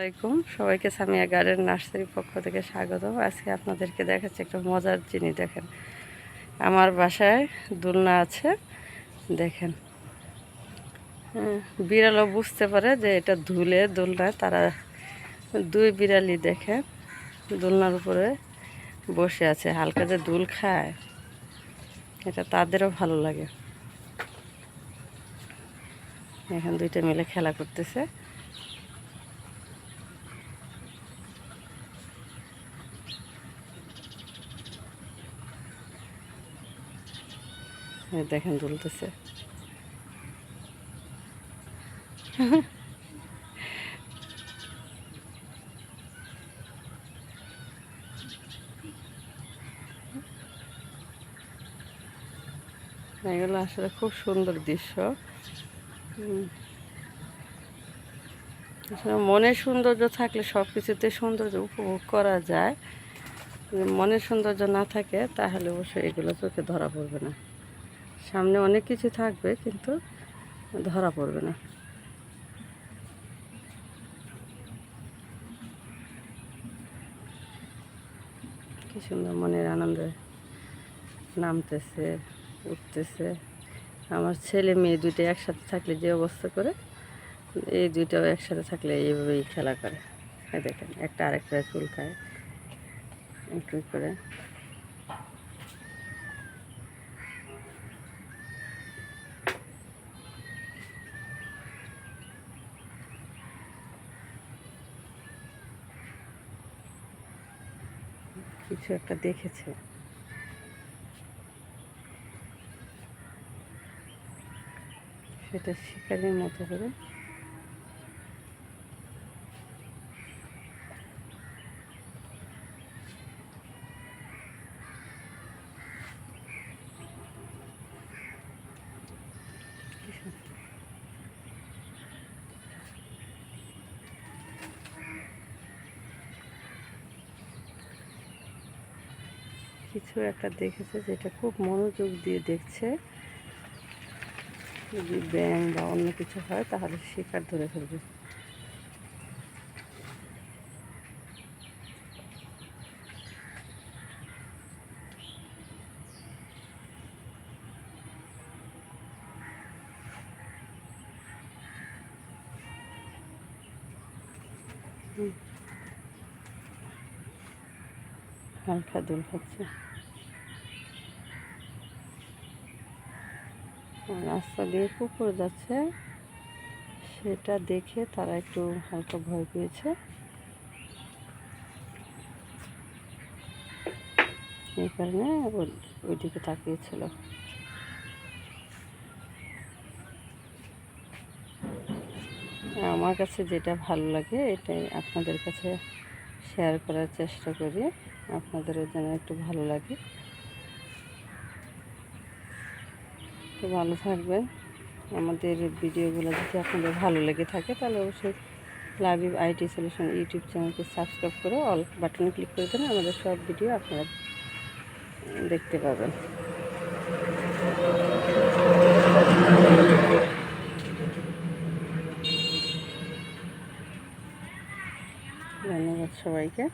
আসসালামাইকুম সবাইকে সামিয়া গার্ডেন নার্সারির পক্ষ থেকে স্বাগত আজকে আপনাদেরকে দেখাচ্ছি একটা মজার জিনিস দেখেন। আমার বাসায় দোলনা আছে দেখেন। হ্যাঁ, বিড়ালও বুঝতে পারে যে এটা ধুলে দোলনা তারা দুই বিড়ালি দেখে দোলনার উপরে বসে আছে হালকা যে দুল খায় এটা তাদেরও ভালো লাগে। এখন দুইটা মিলে খেলা করতেছে এই দেখেন দুলতেছে এগুলো আসলে খুব সুন্দর দৃশ্য। আসলে মনের সৌন্দর্য থাকলে সব কিছুতে সৌন্দর্য উপভোগ করা যায়। মনের সৌন্দর্য না থাকে, তাহলে অবশ্যই এগুলো চোখে ধরা পড়বে না। সামনে অনেক কিছু থাকবে, কিন্তু ধরা পড়বে না। কি সুন্দর মনের আনন্দে নামতেছে, উঠতেছে। আমার ছেলে মেয়ে দুইটা একসাথে থাকলে যে অবস্থা করে, এই দুইটাও একসাথে থাকলে এইভাবেই খেলা করে। দেখেন, একটা আরেকটা চুল খায়। একটু করে। কিছু একটা দেখেছে। সেটা শিকারের মতো করে কিছু একটা দেখেছে যেটা খুব মনোযোগ দিয়ে দেখছে যদি ব্যাং বা অন্য কিছু হয় তাহলে শিকার ধরে ফেলবে হুম। হালকা দুল খাচ্ছে। রাস্তা দিয়ে কুকুর যাচ্ছে, সেটা দেখে তারা একটু হালকা ভয় পেয়েছে। এই কারণে ওই- ওইদিকে তাকিয়েছিল। আমার কাছে যেটা ভালো লাগে, এটাই আপনাদের কাছে শেয়ার করার চেষ্টা করি। আপনাদেরও যেন একটু ভালো লাগে। তো ভালো থাকবেন। আমাদের ভিডিওগুলো যদি আপনাদের ভালো লেগে থাকে, তাহলে অবশ্যই লাভ আইটি সলিউশন ইউটিউব চ্যানেলকে সাবস্ক্রাইব করে অল বাটনে ক্লিক করে দেন আমাদের সব ভিডিও আপনারা দেখতে পাবেন। ধন্যবাদ সবাইকে।